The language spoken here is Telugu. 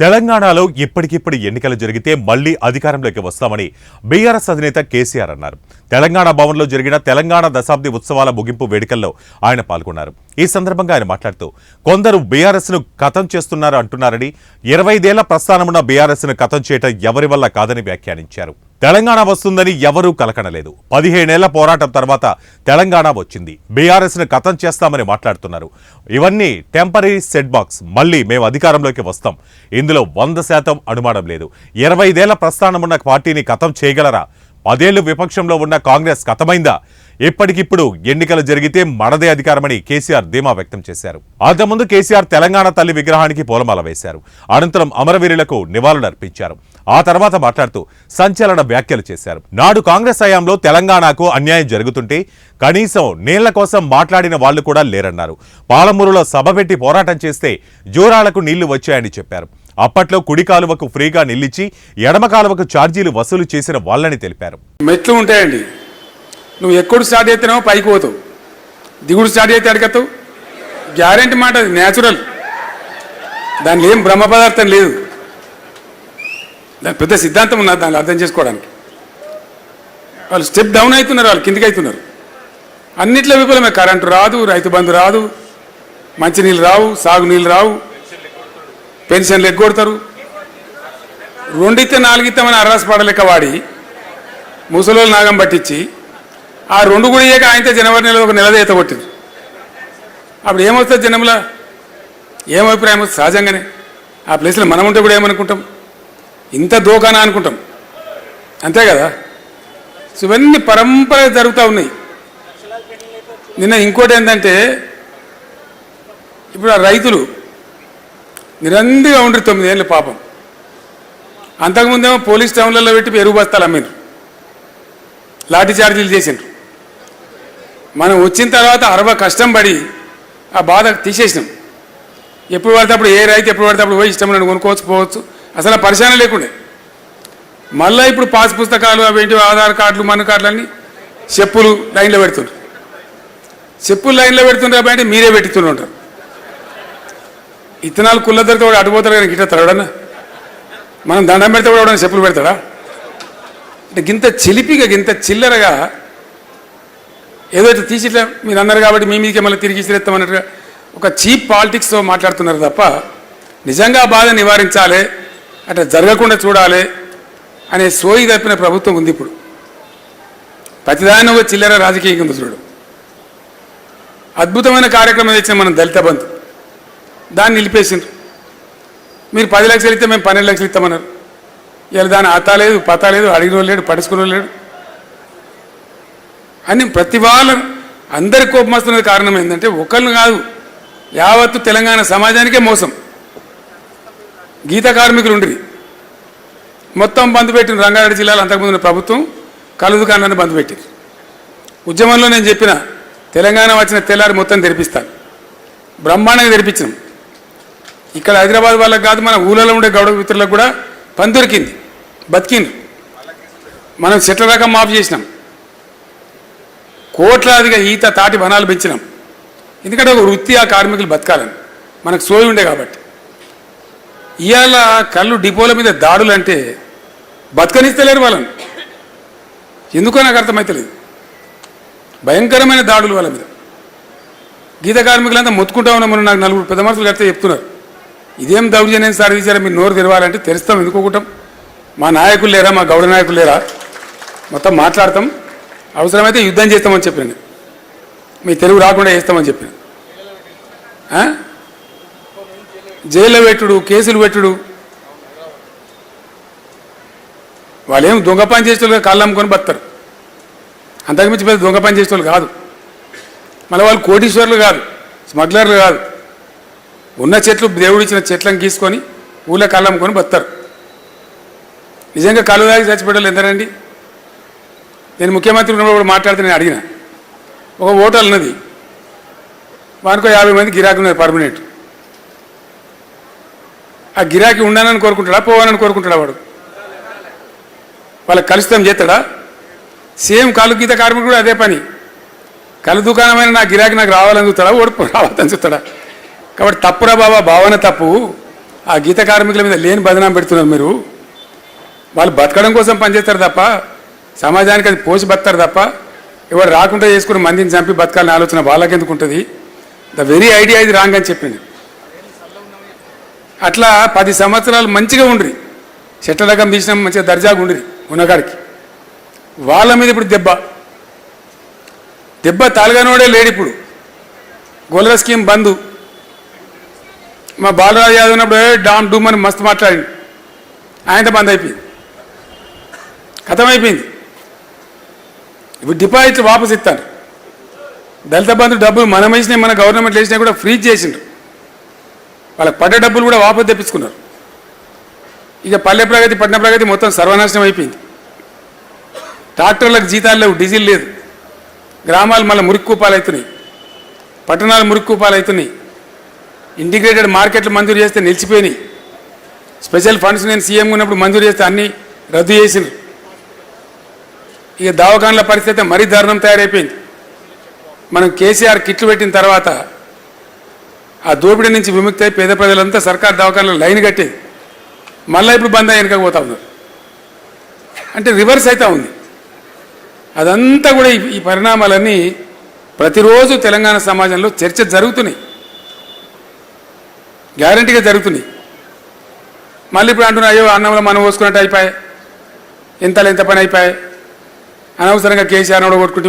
తెలంగాణలో ఇప్పటికిప్పుడు ఎన్నికలు జరిగితే మళ్ళీ అధికారంలోకి వస్తామని బీఆర్ఎస్ అధినేత కేసీఆర్ అన్నారు. తెలంగాణ భవన్లో జరిగిన తెలంగాణ దశాబ్ది ఉత్సవాల ముగింపు వేడుకల్లో ఆయన పాల్గొన్నారు. ఈ సందర్భంగా ఆయన మాట్లాడుతూ కొందరు బీఆర్ఎస్ను కథం చేస్తున్నారు అంటున్నారని ఇరవైదేళ్ళ ప్రస్థానమున్న బీఆర్ఎస్ను కథం చేయటం ఎవరి వల్ల కాదని వ్యాఖ్యానించారు. తెలంగాణ వస్తుందని ఎవరూ కలకనలేదు. పదిహేనేళ్ళ పోరాటం తర్వాత తెలంగాణ వచ్చింది. బీఆర్ఎస్ను కథం చేస్తామని మాట్లాడుతున్నారు. ఇవన్నీ టెంపరీ సెట్ బాక్స్. మళ్ళీ మేము అధికారంలోకి వస్తాం. ఇందులో వంద శాతం అనుమానం లేదు. ఇరవైదేళ్ళ ప్రస్థానమున్న పార్టీని కథం చేయగలరా? పదేళ్ళు విపక్షంలో ఉన్న కాంగ్రెస్ కథమైందా? ఇప్పటికిప్పుడు ఎన్నికలు జరిగితే మడదే అధికారమని కేసీఆర్ ధీమా వ్యక్తం చేశారు. అంతకుముందు కేసీఆర్ తెలంగాణ తల్లి విగ్రహానికి పూలమాల వేశారు. అనంతరం అమరవీరులకు నివాళులర్పించారు. ఆ తర్వాత మాట్లాడుతూ సంచలన వ్యాఖ్యలు చేశారు. నాడు కాంగ్రెస్ హయాంలో తెలంగాణకు అన్యాయం జరుగుతుంటే కనీసం నీళ్ళ కోసం మాట్లాడిన వాళ్ళు కూడా లేరన్నారు. పాలమూరులో సభ పెట్టి పోరాటం చేస్తే జూరాలకు నీళ్ళు వచ్చాయని చెప్పారు. అప్పట్లో కుడి కాలువకు ఫ్రీగా నిల్లిచ్చి ఎడమ కాలువకు ఛార్జీలు వసూలు చేసిన వాళ్ళని తెలిపారు. మెట్లు ఉంటాయండి. నువ్వు ఎక్కడ స్టార్ట్ అవుతున్నావు పైకి పోతావు. దిగుడు స్టార్ట్ చేస్తే అడగతావు. గ్యారెంటీ మాట అది న్యాచురల్ దానిలో ఏం బ్రహ్మ పదార్థం లేదు. దాని పెద్ద సిద్ధాంతం ఉన్నది దాన్ని అర్థం చేసుకోవడానికి. వాళ్ళు స్టెప్ డౌన్ అవుతున్నారు వాళ్ళు కిందికి అవుతున్నారు. అన్నిట్లో విఫలమే. కరెంటు రాదు రైతు బంధు రాదు మంచినీళ్ళు రావు సాగునీళ్ళు రావు పెన్షన్లు ఎగ్గొడతారు రెండితే నాలుగిస్తామని అర్రాసపాడ లెక్క వాడి ముసలోళ్ళు నాగం పట్టించి ఆ రెండు కూడా ఇయ్యక ఆయనతో జనవరి నెలలో ఒక నెలదే ఈత కొట్టింది. అప్పుడు ఏమవుతుంది జనంలో? ఏం అభిప్రాయం? సహజంగానే. ఆ ప్లేస్లో మనం ఉంటే కూడా ఏమనుకుంటాం? ఇంత దోకానా అనుకుంటాం. అంతే కదా? ఇవన్నీ పరంపర జరుగుతూ ఉన్నాయి. నిన్న ఇంకోటి ఏంటంటే ఇప్పుడు ఆ రైతులు నిరంతరంగా ఉండరు తొమ్మిదేళ్ళు పాపం. అంతకుముందేమో పోలీస్ టౌన్లలో పెట్టి ఎరువు బస్తాలు అమ్మిండ్రు. లాఠీ చార్జీలు చేసిండ్రు. మనం వచ్చిన తర్వాత అరవ కష్టం పడి ఆ బాధ తీసేసినాం. ఎప్పుడు పడితే అప్పుడు ఏ రైతు ఎప్పుడు పడితే అప్పుడు పోయి ఇష్టం కొనుక్కోవచ్చు పోవచ్చు. అసలు ఆ పరిశాన లేకుండే. మళ్ళీ ఇప్పుడు పాస్ పుస్తకాలు అవేంటి ఆధార్ కార్డులు మన కార్డులు అన్నీ చెప్పులు లైన్లో పెడుతుండ్రు. చెప్పులు లైన్లో పెడుతుండ్రు కాబట్టి మీరే పెట్టుతుంటారు ఇత్తనాలు ఇతనాలు కుళ్ళద్దరితో కూడా అటుపోతాడు కానీ గిట్ట తరడన్నా మనం దండం పెడితే కూడా ఎవడన్నా చెప్పులు పెడతాడా? అంటే గింత చిలిపిగా గింత చిల్లరగా ఏదో ఇట్లా తీసి ఇట్లా మీరు అన్నారు కాబట్టి మీ మీదకి మళ్ళీ తిరిగి ఇస్తామన్నట్టుగా ఒక చీప్ పాలిటిక్స్తో మాట్లాడుతున్నారు తప్ప నిజంగా బాధ నివారించాలి అట్లా జరగకుండా చూడాలి అనే సోయి తప్పిన ప్రభుత్వం ఉంది ఇప్పుడు. ప్రతిదాని ఒక చిల్లర రాజకీయంగా ఉంది చూడు. అద్భుతమైన కార్యక్రమం తెచ్చిన మనం దళిత బంధు. దాన్ని నిలిపేసిండ్రు. మీరు పది లక్షలు ఇస్తే మేము పన్నెండు లక్షలు ఇస్తామన్నారు. ఇలా దాని అత లేదు పత లేదు అడిగిన లేడు పడుచుకున్న లేడు. అని ప్రతి వాళ్ళ అందరి కోపం కారణం ఏంటంటే ఒకళ్ళు కాదు యావత్తు తెలంగాణ సమాజానికే మోసం. గీత కార్మికులు ఉండ్రి. మొత్తం బంద్ పెట్టిన రంగారెడ్డి జిల్లాలో అంతకుముందు ఉన్న ప్రభుత్వం కలుదు దుకాణాన్ని బంద్ పెట్టింది ఉద్యమంలో నేను చెప్పిన తెలంగాణ వచ్చిన తెల్లారి మొత్తం తెరిపిస్తాను బ్రహ్మాండంగా తెరిపించినాం. ఇక్కడ హైదరాబాద్ వాళ్ళకి కాదు మన ఊళ్ళలో ఉండే గౌడ మిత్రులకు కూడా పని దొరికింది. బతికింది మనం చెట్ల రకం మాఫ్ చేసినాం. కోట్లాదిగా ఈత తాటి వనాలు పెంచినాం. ఎందుకంటే ఒక వృత్తి ఆ కార్మికులు బతకాలని. మనకు సోయి ఉండే కాబట్టి. ఇవాళ కళ్ళు డిపోల మీద దాడులు అంటే బతకనిస్తలేరు వాళ్ళని. ఎందుకో నాకు అర్థమవుతలేదు భయంకరమైన దాడులు వాళ్ళ మీద. గీత కార్మికులంతా మొత్తుకుంటా ఉన్నామని నాకు నలుగురు పెద్ద మనుషులు కడితే చెప్తున్నారు. ఇదేం దౌర్జన్యం సార్ తీసారా మీరు నోరు తెరవాలంటే తెరుస్తాం ఎందుకోకుంటాం మా నాయకులు లేరా? మా గౌడ నాయకులు లేరా? మొత్తం మాట్లాడతాం. అవసరమైతే యుద్ధం చేస్తామని చెప్పాను మీ తెలుగు రాకుండా చేస్తామని చెప్పాను. జైల్లో పెట్టుడు కేసులు పెట్టుడు. వాళ్ళేం దొంగ పని చేసేవాళ్ళు కాళ్ళు అమ్ముకొని బతారు అంతకుమించి పెద్ద దొంగ పని చేసేవాళ్ళు కాదు. మళ్ళీ వాళ్ళు కోటీశ్వర్లు కాదు స్మగ్లర్లు కాదు. ఉన్న చెట్లు దేవుడు ఇచ్చిన చెట్లను గీసుకొని ఊళ్ళో కళ్ళు అమ్ముకొని బతారు నిజంగా కళ్ళు దాగి చచ్చిపోయేవాళ్ళు ఎందరండి నేను ముఖ్యమంత్రి ఉన్నప్పుడు మాట్లాడితే నేను అడిగిన. ఒక హోటల్ ఉన్నది. వానికో యాభై మంది గిరాకీ ఉన్నది పర్మనెంట్. ఆ గిరాకీ ఉండాలని కోరుకుంటాడా పోవాలని కోరుకుంటాడా వాడు? వాళ్ళకి కలుస్తాం చేస్తాడా? సేమ్ కళ్ళు గీత కార్మికుడు కూడా అదే పని. కళ్ళు దుకాణమైన నా గిరాకీ నాకు రావాలని చూస్తాడా ఓడిపో రావాలని చూస్తాడా? కాబట్టి తప్పురా బాబా భావన తప్పు. ఆ గీత కార్మికుల మీద లేని బదనాం పెడుతున్నారు మీరు. వాళ్ళు బతకడం కోసం పనిచేస్తారు తప్ప సమాజానికి అది పోసి బతారు తప్ప ఎవరు రాకుండా చేసుకుని మందిని చంపి బతకాలని ఆలోచన వాళ్ళకెందుకు ఉంటుంది? ద వెరీ ఐడియా ఇది రాంగ్ అని చెప్పింది. అట్లా పది సంవత్సరాలు మంచిగా ఉండ్రి. చెట్ల రకం తీసిన మంచిగా దర్జాగా ఉండ్రి ఉన్నగాడికి వాళ్ళ మీద ఇప్పుడు దెబ్బ. దెబ్బ తాలుగానోడే లేడు ఇప్పుడు. గోలర స్కీమ్ బంధు మా బాలరాజు యాదవ్ ఉన్నప్పుడు డామ్ డూమ్ అని మస్తు మాట్లాడింది ఆయనతో బంద్ అయిపోయింది. ఖతం అయిపోయింది ఇప్పుడు డిపాజిట్లు వాపస్ ఇస్తారు దళిత బంధు డబ్బులు మనం వేసినాయి మన గవర్నమెంట్ వేసినా కూడా ఫ్రీజ్ చేసిండ్రు వాళ్ళకి పడ్డ డబ్బులు కూడా వాపసు తెప్పించుకున్నారు. ఇక పల్లె ప్రగతి పట్టణ ప్రగతి మొత్తం సర్వనాశనం అయిపోయింది. ట్రాక్టర్లకు జీతాలు లేవు డీజిల్ లేదు. గ్రామాలు మళ్ళీ మురికి కూపాలు అవుతున్నాయి పట్టణాలు మురికి కూపాలు అవుతున్నాయి ఇంటిగ్రేటెడ్ మార్కెట్లు మంజూరు చేస్తే నిలిచిపోయినాయి. స్పెషల్ ఫండ్స్ నేను సీఎం ఉన్నప్పుడు మంజూరు చేస్తే అన్నీ రద్దు చేసినారు. ఇక దవాఖాన్ల పరిస్థితి మరీ దారుణం తయారైపోయింది. మనం కేసీఆర్ కిట్లు పెట్టిన తర్వాత ఆ దోపిడీ నుంచి విముక్తి అయి పేద ప్రజలంతా సర్కార్ దవాఖానలో లైన్ కట్టేది మళ్ళీ ఇప్పుడు బంద్ అయ్యి వెనకపోతా ఉన్నారు. అంటే రివర్స్ అవుతా ఉంది. అదంతా కూడా ఈ- పరిణామాలన్నీ ప్రతిరోజు తెలంగాణ సమాజంలో చర్చ జరుగుతున్నాయి. గ్యారంటీగా జరుగుతున్నాయి. మళ్ళీ ఇప్పుడు అంటున్నా అయ్యో అన్నంలో మనం పోసుకున్నట్టు అయిపోయాయి. ఇంతలో ఇంత పని అయిపోయాయి. అనవసరంగా కేసీఆర్ కూడా కొట్టుకుంటే